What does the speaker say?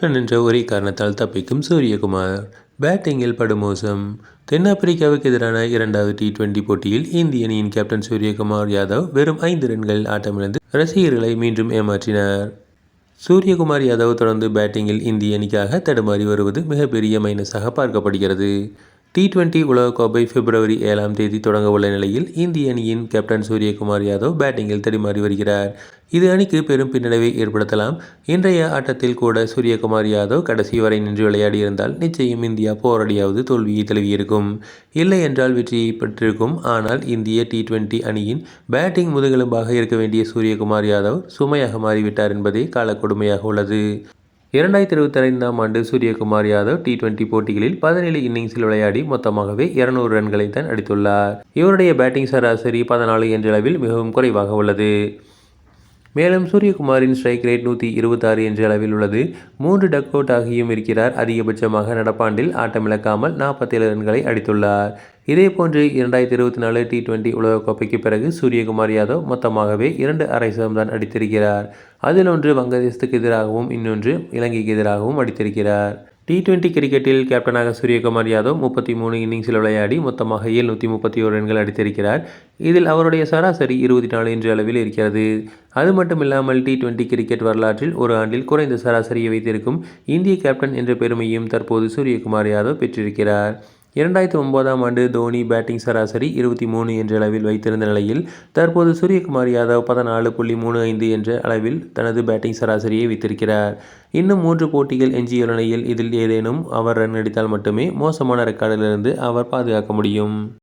என்ற ஒரே காரணத்தால் தப்பிக்கும் சூரியகுமார். பேட்டிங்கில் படுமோசம் தென்னாப்பிரிக்காவுக்கு எதிரான இரண்டாவது டி டுவெண்டி போட்டியில் இந்திய அணியின் கேப்டன் சூரியகுமார் யாதவ் வெறும் ஐந்து ரன்கள் ஆட்டமிழந்து ரசிகர்களை மீண்டும் ஏமாற்றினார். சூரியகுமார் யாதவ் தொடர்ந்து பேட்டிங்கில் இந்திய அணிக்காக தடுமாறி வருவது மிகப்பெரிய மைனஸாக பார்க்கப்படுகிறது. டி டுவெண்டி உலகக்கோப்பை பிப்ரவரி ஏழாம் தேதி தொடங்க உள்ள நிலையில் இந்திய அணியின் கேப்டன் சூரியகுமார் யாதவ் பேட்டிங்கில் தடுமாறி வருகிறார். இது அணிக்கு பெரும் பின்னடைவை ஏற்படுத்தலாம். இன்றைய ஆட்டத்தில் கூட சூரியகுமார் யாதவ் கடைசி வரை நின்று விளையாடியிருந்தால் நிச்சயம் இந்தியா போராடியாவது தோல்வியை தழுவியிருக்கும். இல்லை என்றால் வெற்றியை பெற்றிருக்கும். ஆனால் இந்திய டி டுவெண்டி அணியின் பேட்டிங் முதுகெலும்பாக இருக்க வேண்டிய சூரியகுமார் யாதவ் சுமையாக மாறிவிட்டார் என்பதே காலக்கொடுமையாக உள்ளது. இரண்டாயிரத்தி இருபத்தி ஐந்தாம் ஆண்டு சூரியகுமார் யாதவ் டி டுவெண்டி போட்டிகளில் பதினேழு இன்னிங்ஸில் விளையாடி மொத்தமாகவே இருநூறு ரன்களை தான் அடித்துள்ளார். இவருடைய பேட்டிங் சராசரி பதினாலு என்ற அளவில் மிகவும் குறைவாக உள்ளது. மேலும் சூரியகுமாரின் ஸ்ட்ரைக் ரேட் நூற்றி இருபத்தாறு என்ற அளவில் உள்ளது. மூன்று டக் அவுட் ஆகியும் இருக்கிறார். அதிகபட்சமாக நடப்பாண்டில் ஆட்டமிழக்காமல் நாற்பத்தேழு ரன்களை அடித்துள்ளார். இதேபோன்று இரண்டாயிரத்தி இருபத்தி நாலு டி டுவெண்டி உலகக்கோப்பைக்கு பிறகு சூரியகுமார் யாதவ் மொத்தமாகவே இரண்டு அரை தான் அடித்திருக்கிறார். அதில் ஒன்று வங்கதேசத்துக்கு எதிராகவும் இன்னொன்று இலங்கைக்கு எதிராகவும் அடித்திருக்கிறார். டி டுவெண்ட்டி கிரிக்கெட்டில் கேப்டனாக சூரியகுமார் யாதவ் முப்பத்தி மூணு இன்னிங்ஸில் விளையாடி மொத்தமாக எழுநூற்றி முப்பத்தி ஒரு ரன்கள் அடித்திருக்கிறார். இதில் அவருடைய சராசரி இருபத்தி நாலு என்ற அளவில் இருக்கிறது. அது மட்டும் இல்லாமல் டி டுவெண்ட்டி கிரிக்கெட் வரலாற்றில் ஒரு ஆண்டில் குறைந்த சராசரியை வைத்திருக்கும் இந்திய கேப்டன் என்ற பெருமையும் தற்போது சூரியகுமார் யாதவ் பெற்றிருக்கிறார். இரண்டாயிரத்தி ஒன்பதாம் ஆண்டு தோனி பேட்டிங் சராசரி இருபத்தி மூணு என்ற அளவில் வைத்திருந்த நிலையில் தற்போது சூரியகுமார் யாதவ் பதினாலு புள்ளி மூணு ஐந்து என்ற அளவில் தனது பேட்டிங் சராசரியை வைத்திருக்கிறார். இன்னும் மூன்று போட்டிகள் எஞ்சியுள்ள நிலையில் இதில் ஏதேனும் அவர் ரன் அடித்தால் மட்டுமே மோசமான ரெக்கார்டிலிருந்து அவர் பாதுகாக்க முடியும்.